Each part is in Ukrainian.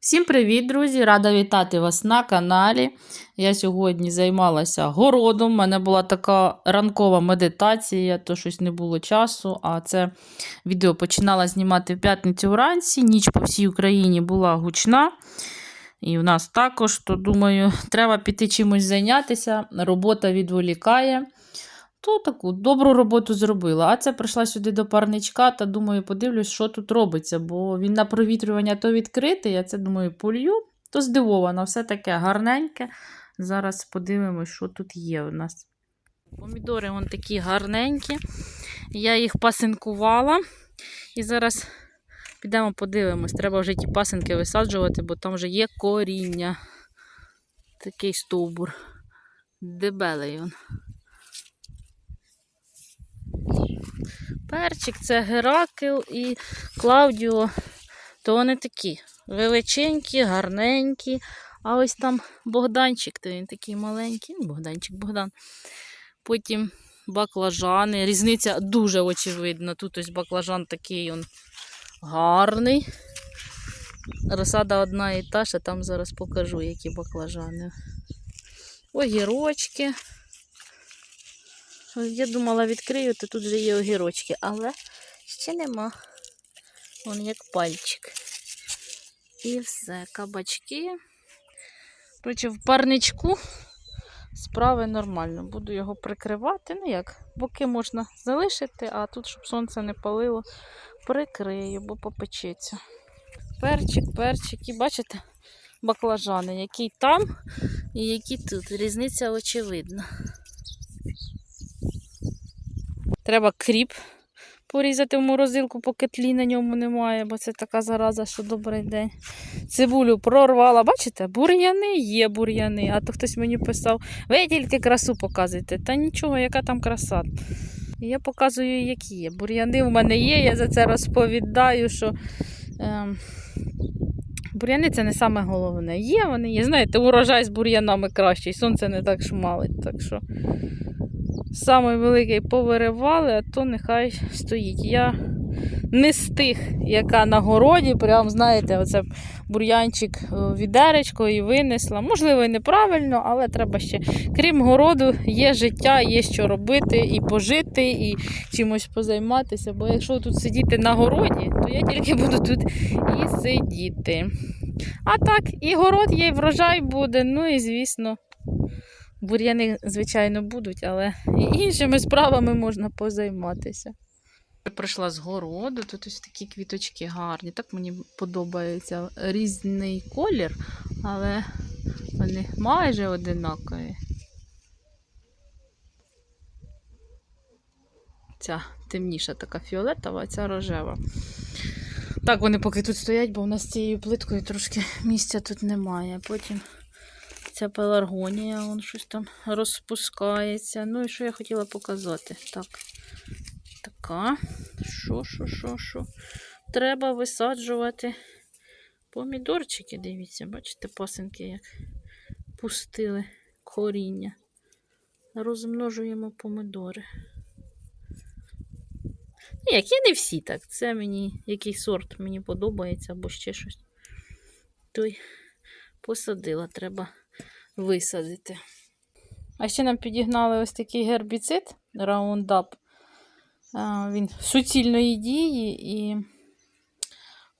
Всім привіт, друзі! Рада вітати вас на каналі. Я сьогодні займалася городом. У мене була така ранкова медитація, то щось не було часу. А це відео починала знімати в п'ятницю вранці. Ніч по всій Україні була гучна. І в нас також, то думаю, треба піти чимось зайнятися. Робота відволікає. То таку добру роботу зробила. А це прийшла сюди до парничка та думаю, подивлюсь, що тут робиться, бо він на провітрювання то відкритий, я це думаю, полью, то здивована, все таке гарненьке. Зараз подивимось, що тут є у нас. Помідори вон такі гарненькі. Я їх пасинкувала. І зараз підемо подивимось. Треба вже ті пасинки висаджувати, бо там вже є коріння. Такий стовбур. Дебелий він. Перчик це Геракл і Клаудіо. То вони такі величенькі, гарненькі. А ось там Богданчик, то він такий маленький. Ну, Богданчик Богдан. Потім баклажани. Різниця дуже очевидна. Тут ось баклажан такий он гарний. Розсада одна і та, ще там зараз покажу, які баклажани. Огірочки. Я думала, відкрию, то тут вже є огірочки, але ще нема. Вон як пальчик. І все, кабачки. Коротше, в парничку справи нормально. Буду його прикривати. Ну як, боки можна залишити, а тут, щоб сонце не палило, прикрию, бо попечеться. Перчик, перчик. І бачите, баклажани, який там і які тут. Різниця очевидна. Треба кріп порізати в морозилку, поки тлі на ньому немає, бо це така зараза, що добрий день. Цибулю прорвала. Бачите, бур'яни є бур'яни. А то хтось мені писав, ви тільки красу показуєте. Та нічого, яка там краса. Я показую, які є. Бур'яни в мене є, я за це розповідаю, що ем, бур'яни це не саме головне. Є вони є. Знаєте, урожай з бур'янами кращий, сонце не так шмалить. Так що Самий великий повиривали, а то нехай стоїть. Я не з тих, яка на городі, прям, знаєте, оце бур'янчик відеречко і винесла. Можливо, і неправильно, але треба ще. Крім городу, є життя, є що робити, і пожити, і чимось позайматися. Бо якщо тут сидіти на городі, то я тільки буду тут і сидіти. А так, і город є, і врожай буде, ну і звісно. Бур'яни, звичайно, будуть, але іншими справами можна позайматися. Прийшла з городу, тут ось такі квіточки гарні. Так мені подобається різний колір, але вони майже одинакові. Ця темніша така фіолетова, а ця рожева. Так, вони поки тут стоять, бо в нас цією плиткою трошки місця тут немає. Потім Ця пеларгонія, вон щось там розпускається. Ну і що я хотіла показати? Так, така. Що, що, що, що? Треба висаджувати помідорчики, дивіться, бачите, пасинки як пустили коріння. Розмножуємо помидори. Як є не всі так. Це мені який сорт мені подобається, або ще щось. Той посадила, треба висадити. А ще нам підігнали ось такий гербіцид Roundup. Він суцільної дії і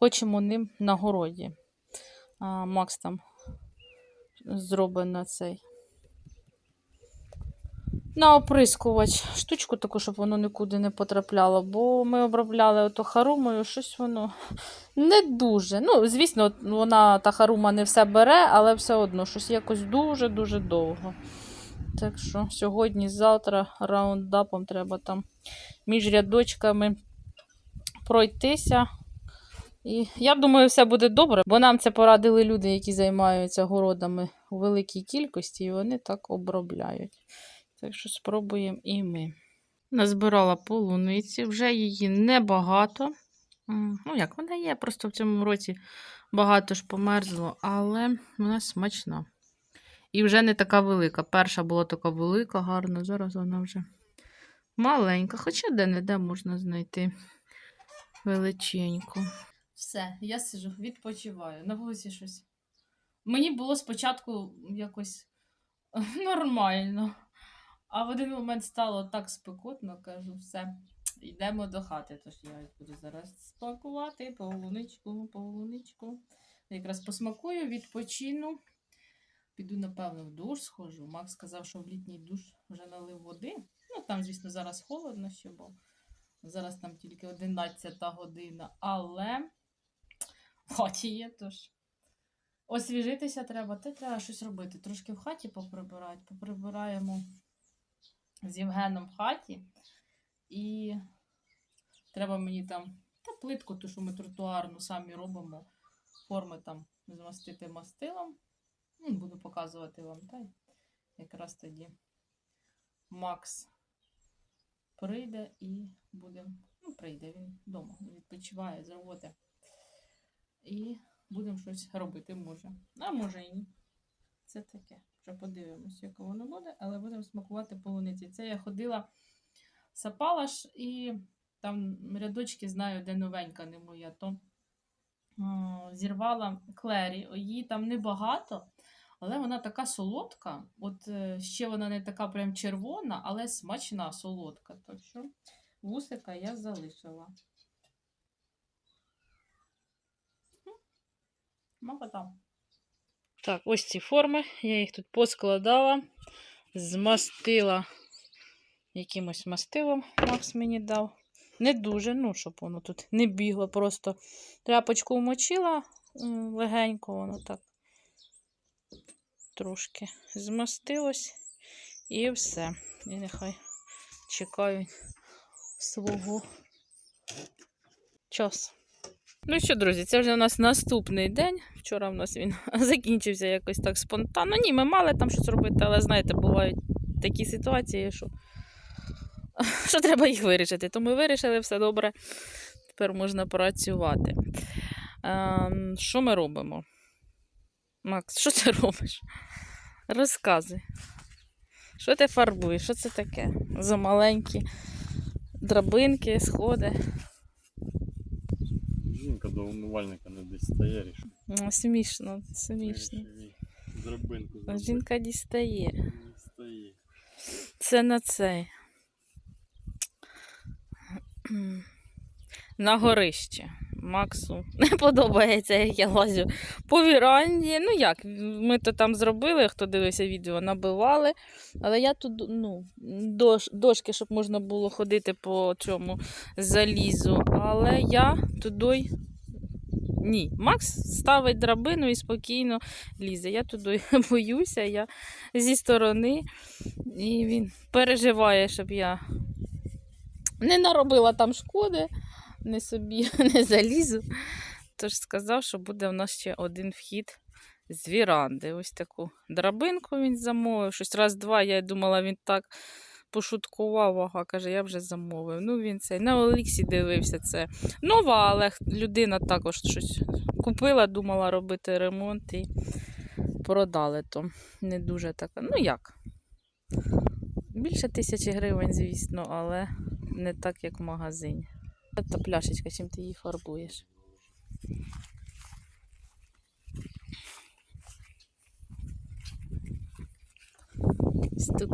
хочемо ним на городі. Макс там зроблено цей. На оприскувач штучку таку, щоб воно нікуди не потрапляло, бо ми обробляли ото харумою, щось воно не дуже. Ну, звісно, вона та харума не все бере, але все одно щось якось дуже-дуже довго. Так що сьогодні-завтра раундапом треба там між рядочками пройтися. І я думаю, все буде добре, бо нам це порадили люди, які займаються городами у великій кількості, і вони так обробляють. Так що спробуємо і ми. Назбирала полуниці, вже її небагато. Ну, як вона є, просто в цьому році багато ж померзло, але вона смачна. І вже не така велика. Перша була така велика, гарна, зараз вона вже маленька, хоча де-не-де можна знайти величеньку. Все, я сижу, відпочиваю. На вулиці щось. Мені було спочатку якось нормально. А в один момент стало так спекотно, кажу, все, йдемо до хати. Тож я буду зараз спакувати полуничку, полуничку. Якраз посмакую, відпочину. Піду, напевно, в душ схожу. Макс сказав, що в літній душ вже налив води. Ну, там, звісно, зараз холодно ще, бо зараз там тільки 11 година, але хаті є, тож. Освіжитися треба, та треба щось робити. Трошки в хаті поприбирати. Поприбираємо з Євгеном в хаті. І треба мені там та плитку, ту, що ми тротуарну самі робимо. Форми там змастити мастилом. Ну, Буду показувати вам. Та якраз тоді Макс прийде і буде. Ну, прийде він вдома, відпочиває з роботи. І будемо щось робити, може. А може і ні. Це таке. Вже подивимось, яке воно буде, але будемо смакувати полуниці. Це я ходила, сапала ж і там рядочки знаю, де новенька не моя, то а, зірвала клері. Її там небагато, але вона така солодка. От е, ще вона не така прям червона, але смачна солодка. Так що вусика я залишила. Мапа Так, ось ці форми. Я їх тут поскладала, змастила якимось мастилом Макс мені дав. Не дуже, ну, щоб воно тут не бігло, просто тряпочку вмочила легенько, воно так трошки змастилось і все. І нехай чекаю свого часу. Ну що, друзі, це вже у нас наступний день. Вчора в нас він закінчився якось так спонтанно. Ні, ми мали там щось робити, але знаєте, бувають такі ситуації, що, що треба їх вирішити. То ми вирішили все добре. Тепер можна працювати. Ем, що ми робимо? Макс, що ти робиш? Розказуй. Що ти фарбуєш? Що це таке? За маленькі драбинки, сходи. Жінка до умивальника не дістає. Ну, Смішно, смішно. Драбинку зробити. Жінка дістає. Дістає. Це на цей. На горище. Максу не подобається, як я лазю по віранді. Ну як, ми то там зробили, хто дивився відео, набивали. Але я тут, ну, дош, дошки, щоб можна було ходити по цьому залізу. Але я туди. Ні, Макс ставить драбину і спокійно лізе. Я туди боюся, я зі сторони, і він переживає, щоб я не наробила там шкоди, не собі не залізу. Тож сказав, що буде в нас ще один вхід з віранди. Ось таку драбинку він замовив. Щось раз-два, я думала, він так пошуткував, ага, каже, я вже замовив. Ну, він цей на Оліксі дивився це. Нова, але людина також щось купила, думала робити ремонт і продали то. Не дуже така. Ну як? Більше тисячі гривень, звісно, але не так, як в магазині. Та пляшечка, чим ти її фарбуєш? Тут,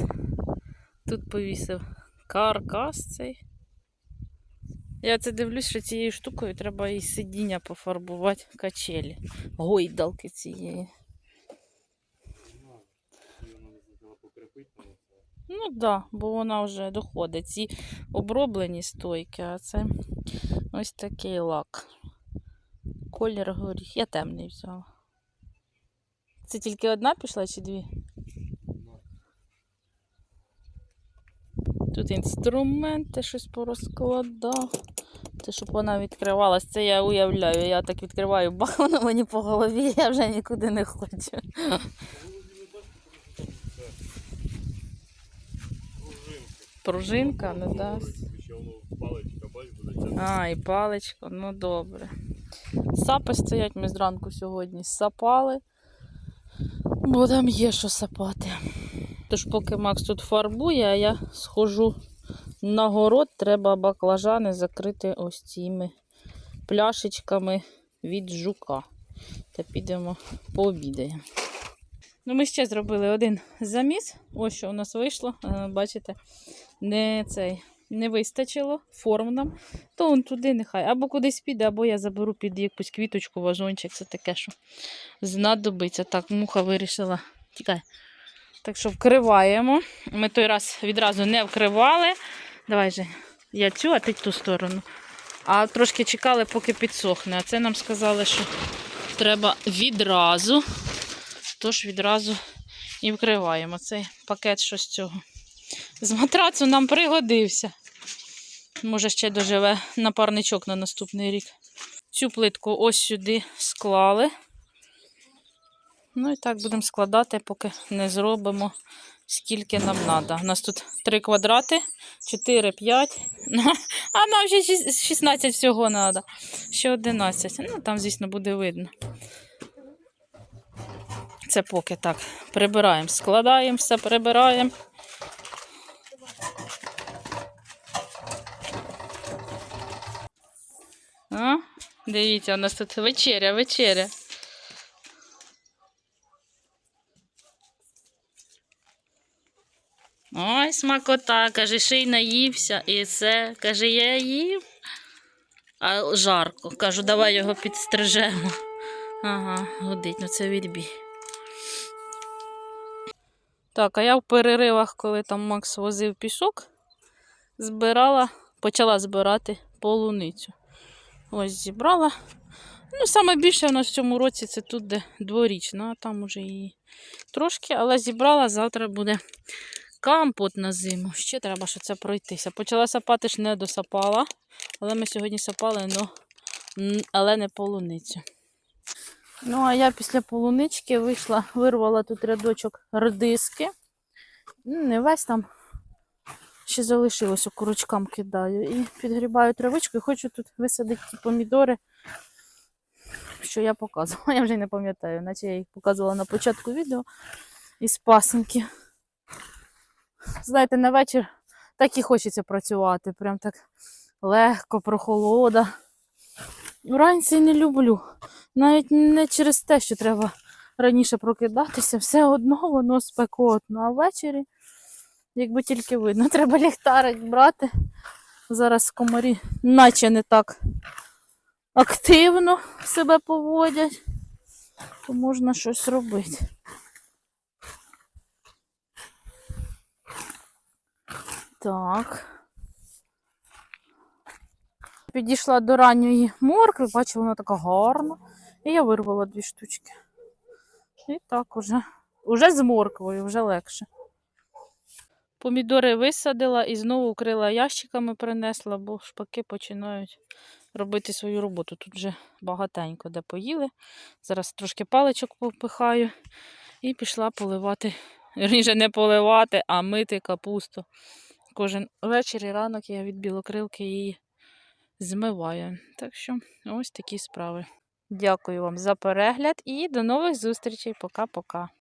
тут повісив каркас цей. Я це дивлюсь, що цією штукою треба і сидіння пофарбувати качелі. Гойдалки цієї. Ну, її вона не хотіла покріпити, але це Ну так, да, бо вона вже доходить. Ці оброблені стойки, а це ось такий лак. Колір горіх. Я темний взяла. Це тільки одна пішла чи дві? Тут інструменти щось порозкладав. Це щоб вона відкривалась, це я уявляю. Я так відкриваю, бах, воно мені по голові, я вже нікуди не хочу. Ну, ви не бачите, тому що там це пружинки. Пружинка не дасть. буде тягнути. А, і паличка, ну добре. Сапи стоять ми зранку сьогодні сапали, бо там є що сапати. Тож поки Макс тут фарбує, а я схожу на город, треба баклажани закрити ось цими пляшечками від жука. Та підемо пообідаємо. Ну, ми ще зробили один заміс. Ось що у нас вийшло. Е, Бачите, не цей. Не вистачило форм нам, то он туди нехай. Або кудись піде, або я заберу під якусь квіточку, вазончик. Це таке, що знадобиться. Так, муха вирішила. Тікай. Так що вкриваємо. Ми той раз відразу не вкривали. Давай же, я цю, а ти ту сторону. А трошки чекали, поки підсохне. А це нам сказали, що треба відразу. Тож відразу і вкриваємо цей пакет що з цього. З матрацу нам пригодився. Може, ще доживе напарничок на наступний рік. Цю плитку ось сюди склали. Ну і так будемо складати, поки не зробимо, скільки нам треба. У нас тут 3 квадрати, 4, 5. Ну, а нам ще 16 всього треба. Ще 11. Ну, там, звісно, буде видно. Це поки так. Прибираємо, складаємо все, прибираємо. А? Дивіться, у нас тут вечеря, вечеря. Ой, смакота, каже, ще й наївся, і це, каже, я їв. А жарко. Кажу, давай його підстрижемо. Ага, годить, ну це відбій. Так, а я в переривах, коли там Макс возив пісок, збирала, почала збирати полуницю. Ось зібрала. Ну, саме більше в нас в цьому році це тут, де дворічна, а там уже її трошки, але зібрала, завтра буде компот на зиму. Ще треба, що це пройтися. Почала сапати ж не досапала, але ми сьогодні сапали, но, н- але не полуницю. Ну, а я після полунички вийшла, вирвала тут рядочок редиски. Ну, Не весь там ще залишилось, у курочкам кидаю. І підгрібаю травичку і хочу тут висадити ті помідори, що я показувала. Я вже не пам'ятаю, наче я їх показувала на початку відео із пасенки. Знаєте, на вечір так і хочеться працювати. Прям так легко, прохолода. Вранці не люблю. Навіть не через те, що треба раніше прокидатися, все одно воно спекотно. А ввечері, якби тільки видно, треба ліхтарик брати. Зараз комарі наче не так активно себе поводять, то можна щось робити. Так. Підійшла до ранньої моркви, бачу, вона така гарна. І я вирвала дві штучки. І так уже, уже з морквою, вже легше. Помідори висадила і знову укрила ящиками, принесла, бо шпаки починають робити свою роботу. Тут вже багатенько де поїли. Зараз трошки паличок попихаю і пішла поливати. Вірніше, не поливати, а мити капусту. Кожен вечір і ранок я від білокрилки її змиваю. Так що ось такі справи. Дякую вам за перегляд і до нових зустрічей. Пока-пока.